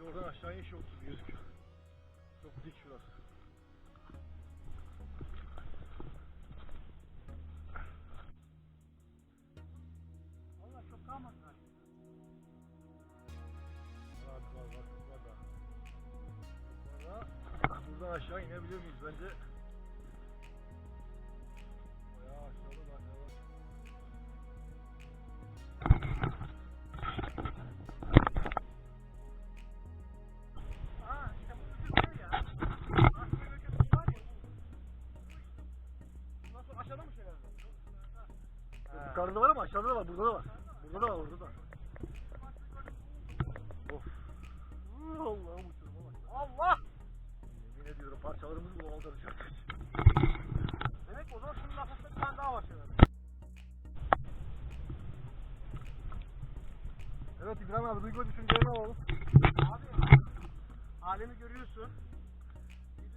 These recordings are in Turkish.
Bence oradan aşağı iniş yok gibi gözüküyor Çok dik şurası Yukarıda var ama aşağıda da var, burada da var. Burada da var, orada da. Of. Uuu, Allah'ım uçuruma bak. Allah! Yemin ediyorum parçalarımız bu oldu Demek o zaman şunun arkasında bir tane daha var. Evet İbrahim abi duygu düşüncelerini alalım. Abi alemi görüyorsun.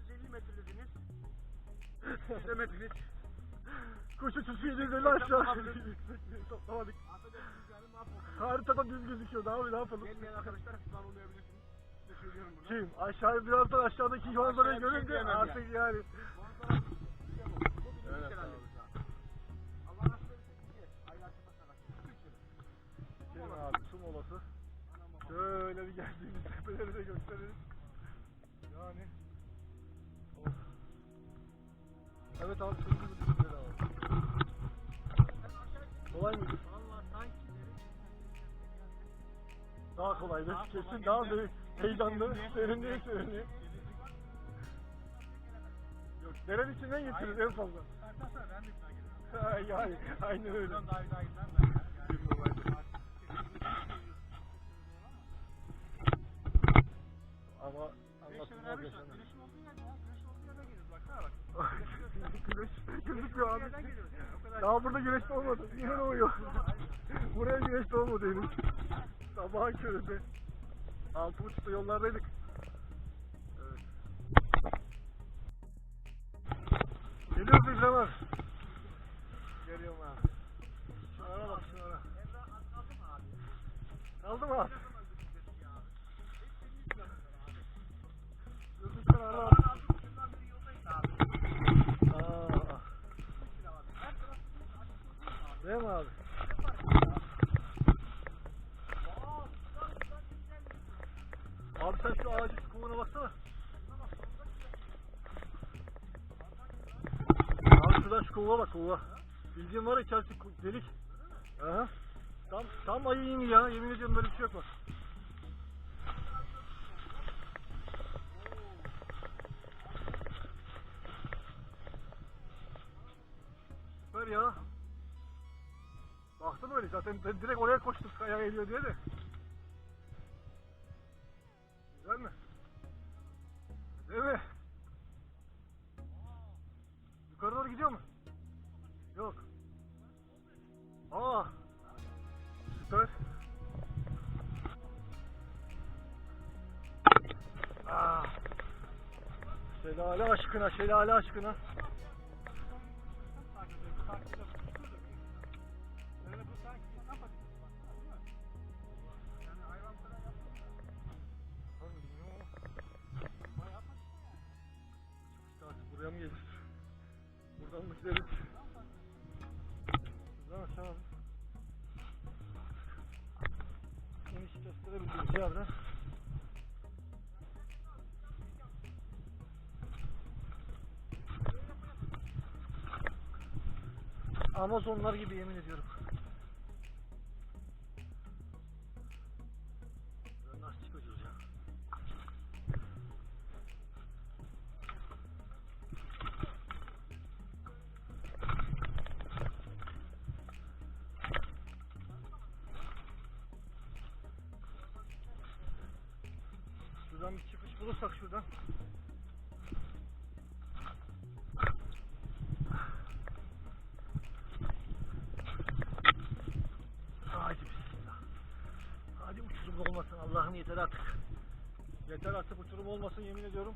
150 metrelediniz. 100 metreniz. Kuş uçuşu 750 aşağı. Toplamadık. Haritada düz gözüküyor abi ne yapalım? Gelmeyen arkadaşlar pişman olmayabilirsiniz. Size söylüyorum bunu. Kim? Aşağıya birazdan aşağıdaki manzarayı şey görünce artık yani. Manzara şey Evet, daha. Allah nasip yıl. Kim abi su molası. Şöyle bir geldiğimiz tepeleri de gösterelim. Yani. Of. Evet abi kolay, Kesin hem daha bir heyecanlı. serinliğe, Serinliğe. Yok derenin içinden getiririz en fazla. Sonra ben de gelirim. Ay, yani aynen öyle. Daha gitmem ben. Ama anlatılmaz yaşanır. güneşin olduğu yerde ya. Güneşin olduğu yerden geliyoruz. Baksana bak. Güneş gözüküyor abi. Daha burada güneş doğmadı. Yine doğuyor. Buraya güneş doğmadı henüz. Sabahın köründe. Altı buçukta yollardaydık. Evet. Geliyoruz İbrahim abi. Geliyorum abi. Şunlara bak şunlara. Kaldı mı abi? Gözlükler ara. Abi. Değil mi abi? Abi sen şu ağacın çukuruna baksana. Abi şuradan şu kovuğa bak kovuğa. Bildiğin var ya içerisi delik. Aha. Tam, tam ayı yemi ya. Yemin ediyorum böyle bir şey yok bak. Süper ya. Baktım öyle zaten direkt oraya koştum kaya geliyor diye de. Aşkına, şelale aşkına. Buraya mı gelir? Buradan mı gideriz? Amazonlar gibi yemin ediyorum. Nasıl çıkacağız ya? Şuradan bir çıkış bulursak şuradan uçurum olmasın Allah'ım yeter artık. Yeter artık uçurum olmasın yemin ediyorum.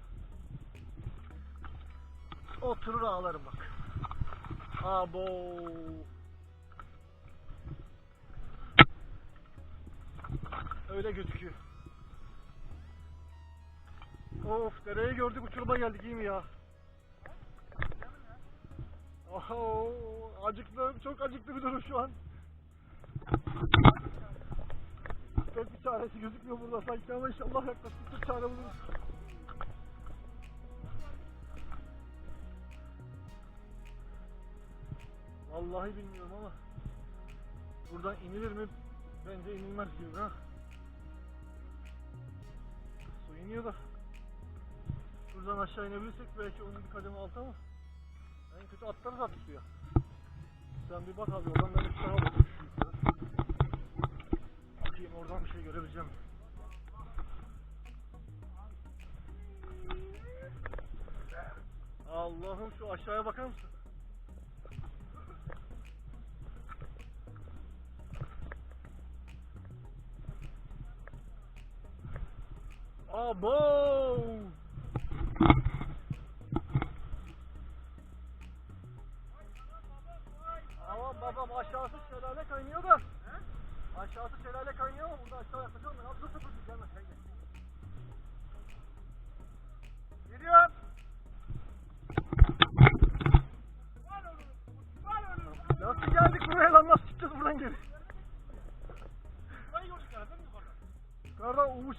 Oturur ağlarım bak. Abo. Öyle gözüküyor. Of dereyi gördük uçuruma geldik iyi mi ya? Oho, acıktım çok acıktı bir durum şu an. Pek bir çaresi gözükmüyor burada sanki ama inşallah yaklaştıkça çare buluruz. Vallahi bilmiyorum ama buradan inilir mi? Bence inilmez gibi ha. Su iniyor da. Şuradan aşağı inebilirsek belki onun bir kademe altı ama en kötü atlarız artık suya. Sen bir bak abi oradan ben bir sağa. Bakayım oradan bir şey görebileceğim. Allah'ım şu aşağıya bakar mısın? Abo!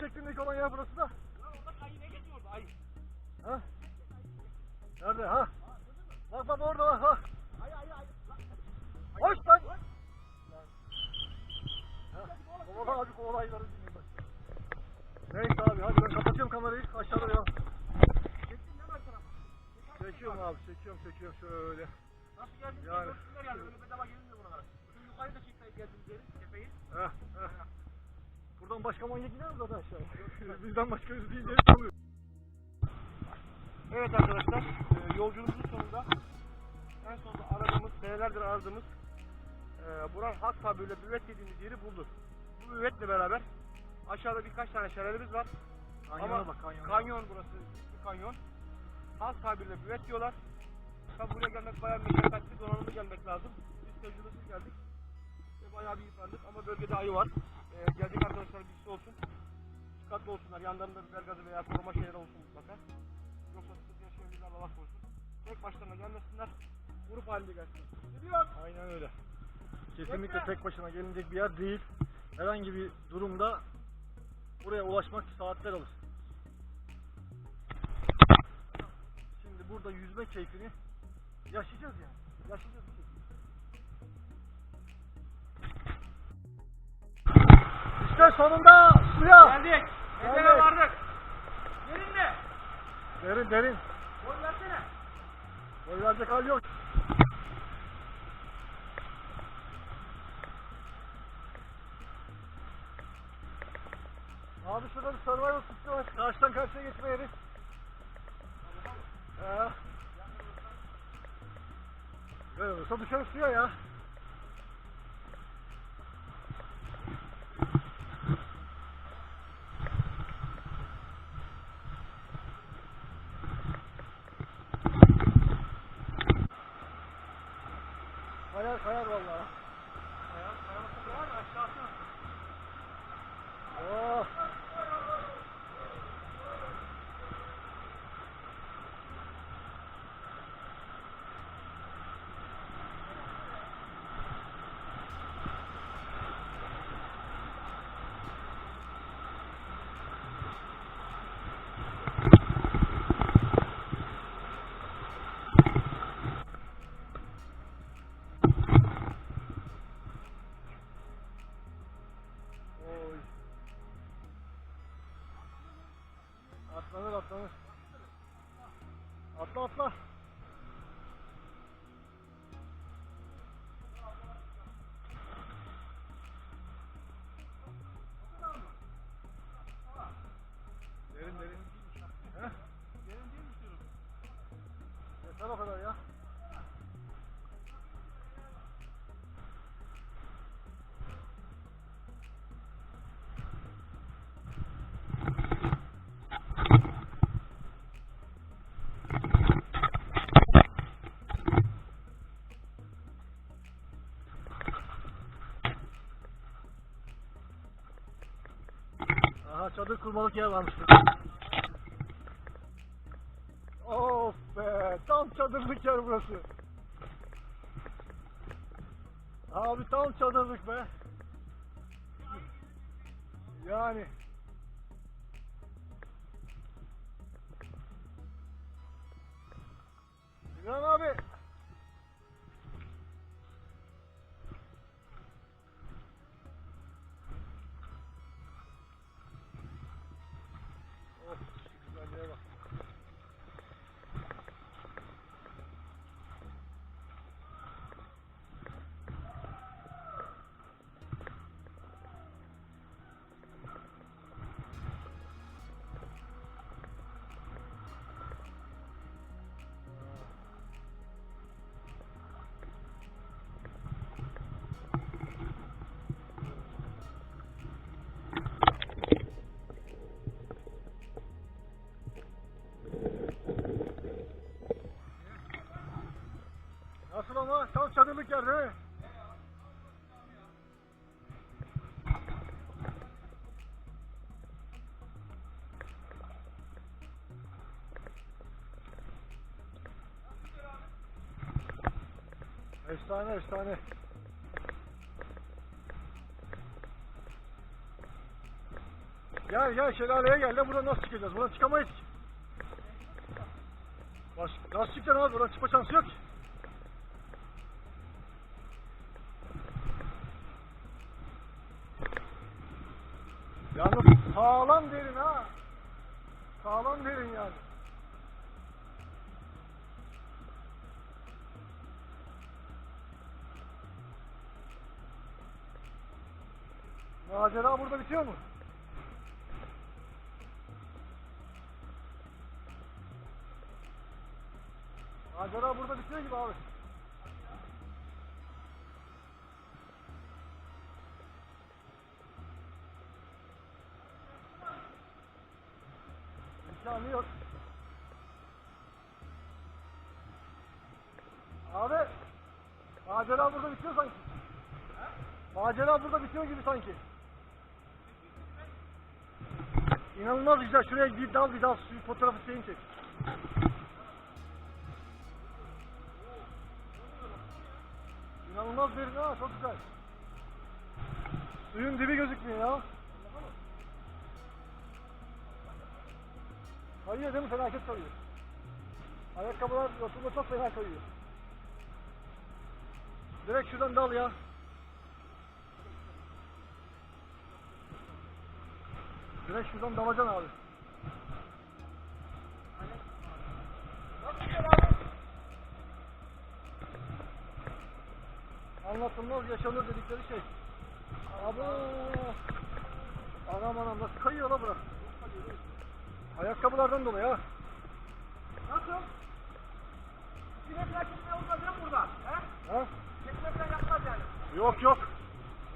Şeklindeki olan yer burası da. Orada ayı ne geçiyordu ayı? Ha? Nerede ha? Bak bak orada bak ha. Ayı ayı ayı. Hoş lan. Kovala abi kovalayları dinleyin bak. Neyse abi hadi ben kapatıyorum kamerayı aşağıda ya. Çektin ne var sana? Çekiyorum abi çekiyorum çekiyorum şöyle. Nasıl geldin? Yani. Görsünler yani. Öyle bedava gelinmiyor buralara. Şu yukarıyı da çekmeyi geldiniz yeri. Tepeyi. Heh, heh. Buradan başka manyak gider mi zaten aşağı? Bizden başka yüz değil diye sanıyorum. Evet arkadaşlar, e, yolculuğumuzun sonunda en sonunda aradığımız, senelerdir aradığımız e, buranın halk tabiriyle büvet dediğimiz yeri bulduk. Bu büvetle beraber aşağıda birkaç tane şelalemiz var. Kanyona Ama bak kanyona. kanyon burası, bir kanyon. Halk tabiriyle büvet diyorlar. Tabi buraya gelmek bayağı meşakkatli, donanımlı gelmek lazım. Biz tecrübesiz geldik ve bayağı bir yıprandık ama bölgede ayı var. E, gelecek arkadaşlar bilgisi olsun. Dikkatli olsunlar, yanlarında biber gazı veya koruma şeyleri olsun mutlaka. Yoksa sıkıntı yaşayabilirler Allah korusun. Tek başlarına gelmesinler, grup halinde gelsinler. Gidiyor. Aynen öyle. Kesinlikle tek başına gelinecek bir yer değil. Herhangi bir durumda buraya ulaşmak saatler alır. Şimdi burada yüzme keyfini yaşayacağız yani. Yaşayacağız İşte sonunda suya. Geldik. Evlere vardık. Yerin ne? Derin derin. Boy versene. Boy verecek hal yok. Abi şurada bir survival pisti var. Karşıdan karşıya geçme yeri. Ya. Böyle olursa düşer suya ya. Atlanır atlanır. Atla atla. Çadır kurmalık yer varmış. Of be tam çadırlık yer burası. Abi tam çadırlık be. Yani. İbrahim abi. Çadırlık yer değil mi? Efsane efsane. Gel gel şelaleye gel lan buradan nasıl çıkacağız? Buradan çıkamayız ki. Nasıl çıkacaksın abi? Buradan çıkma şansı yok ki. Yalnız sağlam derin ha. Sağlam derin yani. Macera burada bitiyor mu? Macera burada bitiyor gibi abi. İmkanı yok. Abi, macera burada bitiyor sanki. Macera burada bitiyor gibi sanki. İnanılmaz güzel. Şuraya bir dal bir dal şu fotoğrafı şeyin çek. İnanılmaz derin ha çok güzel. Suyun dibi gözükmüyor ya. Kayıyor değil mi? Felaket kayıyor. Ayakkabılar yosunda çok fena kayıyor. Direkt şuradan dal ya. Direkt şuradan dalacaksın abi. Anlatılmaz yaşanır dedikleri şey. Abo. Anam anam nasıl kayıyor la bura? Ayakkabılardan dolayı ha. Nasıl? Yine falan çekme olmaz yok burada. He? Ha? Çekme falan yapmaz yani. Yok yok.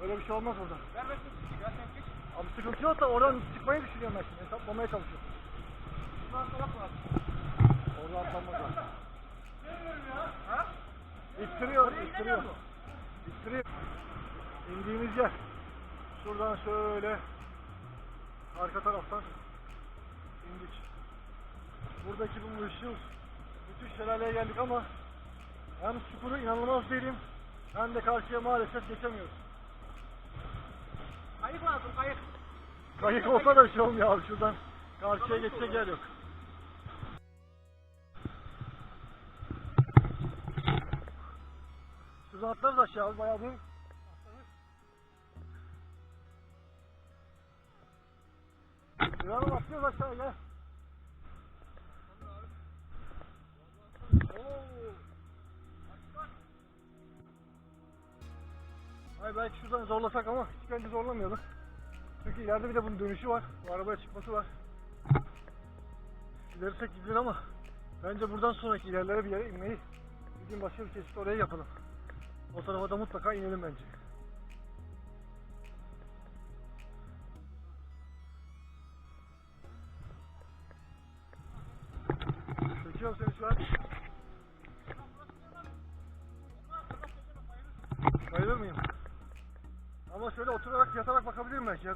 Öyle bir şey olmaz orada. Ben ben çık. Ya sen çık. Abi sıkıntı yok da oradan çıkmayı düşünüyorum ben şimdi. Hesaplamaya çalışıyorum. Şundan sonra bak. Orada atlanmaz lazım. Demiyorum ya. Ha? İttiriyor, Oraya ittiriyor. İttiriyor. İndiğimiz yer. Şuradan şöyle arka taraftan indik. Buradaki bu ışıl müthiş şelaleye geldik ama hem çukuru inanılmaz derin hem de karşıya maalesef geçemiyoruz. Kayık lazım kayık. Kayık olsa da bir şey olmuyor abi şuradan. Karşıya geçecek yer yok. Şuradan atlarız aşağı bayağı bir. Yürüyelim atlıyoruz aşağı. Hayır belki şuradan zorlasak ama hiç bence zorlamayalım. Çünkü ileride bir de bunun dönüşü var. Bu arabaya çıkması var. İlerisek gidilir ama bence buradan sonraki ilerlere bir yere inmeyi gün başka bir kesit oraya yapalım. O tarafa da mutlaka inelim bence.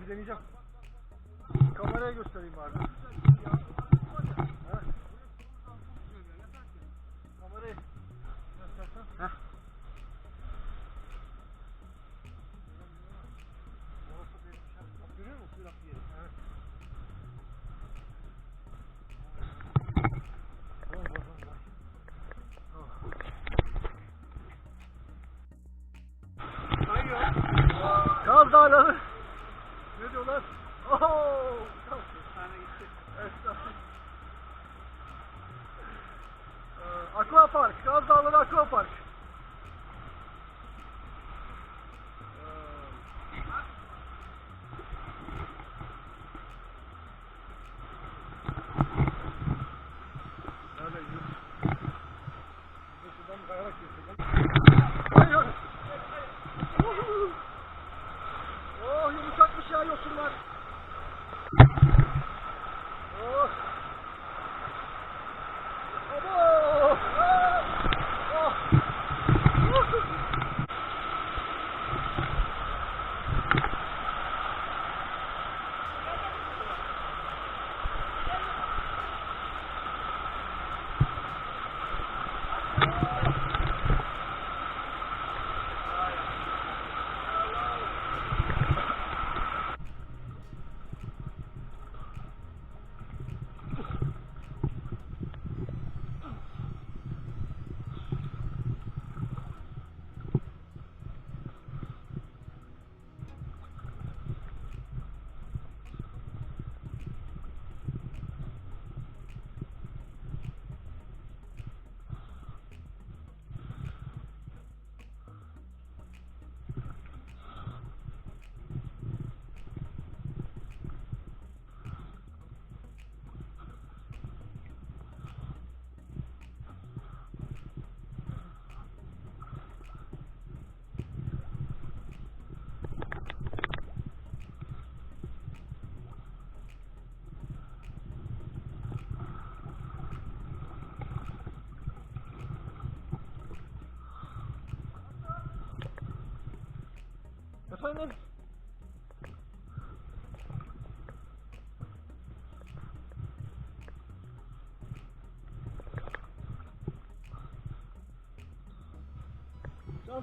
izlenecek. Kameraya göstereyim bari. Kamerayı göstersen. Heh. Kaz dağları. Ooo! Ee, aquapark, Kaz Dağları Aquapark.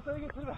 这个是你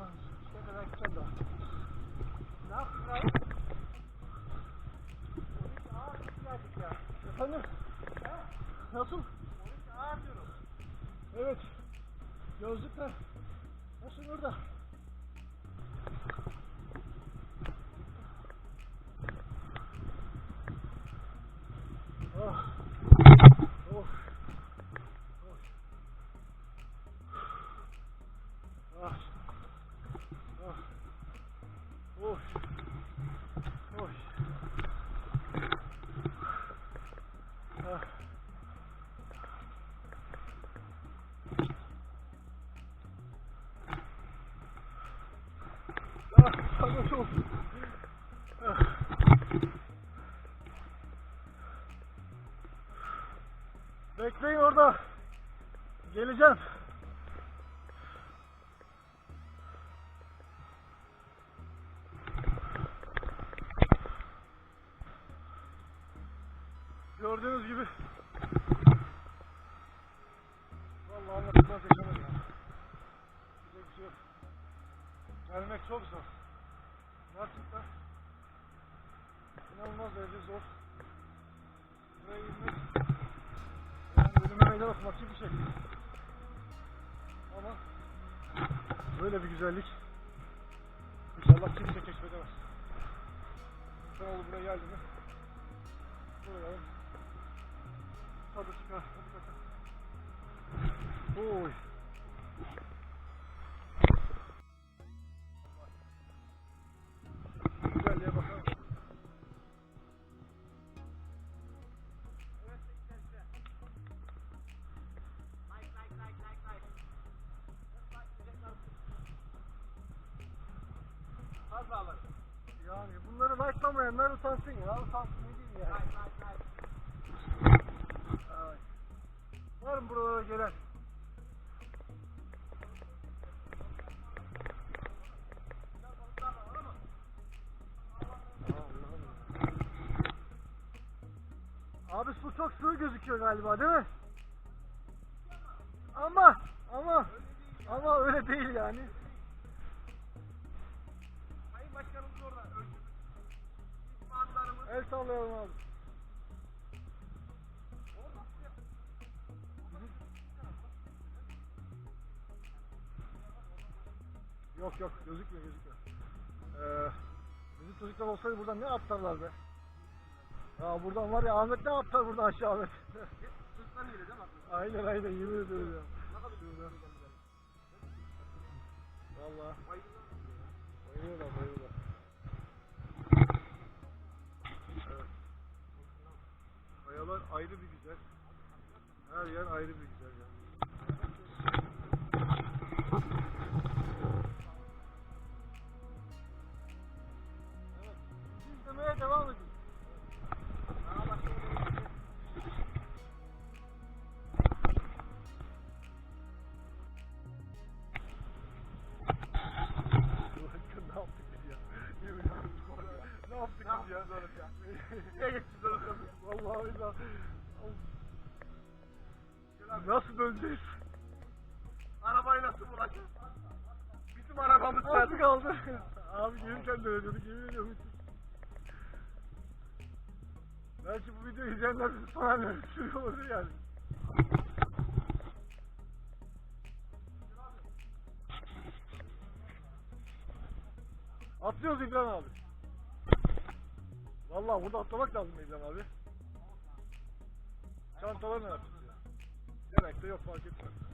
bak. Ne kadar güzel bak. Ne yaptın abi? Polis ağır geldik ya. Efendim? He? Nasıl? Polis ağır diyorum. Evet. Gözlükle. Let's go. Böyle bir güzellik inşallah kimse keşfedemez. İnsanoğlu buraya geldi mi? Buraya tadı çıkar. Oy. Utansın ya. Utansın ne diyeyim yani. Ay. Var mı buralara gelen? Abi su çok sığ gözüküyor galiba değil mi? Ama ama ama öyle değil yani. El sallayalım abi. Yok yok gözükmüyor gözükmüyor. Ee, bizim çocuklar olsaydı buradan ne atlarlar be? Ya buradan var ya Ahmet ne atlar buradan aşağı Ahmet. Çocuklar geliyor değil mi? aynen aynen yemin ediyorum ya. Şurada. Valla bayılıyorlar bayılıyorlar. Kayalar ayrı bir güzel. Her yer ayrı bir güzel ya. Soranlar sürüyor olabilir yani. Atlıyoruz İbrahim abi. Vallahi burada atlamak lazım İbrahim abi. Çantalar ne yapıyor? Demek de yok fark etmez.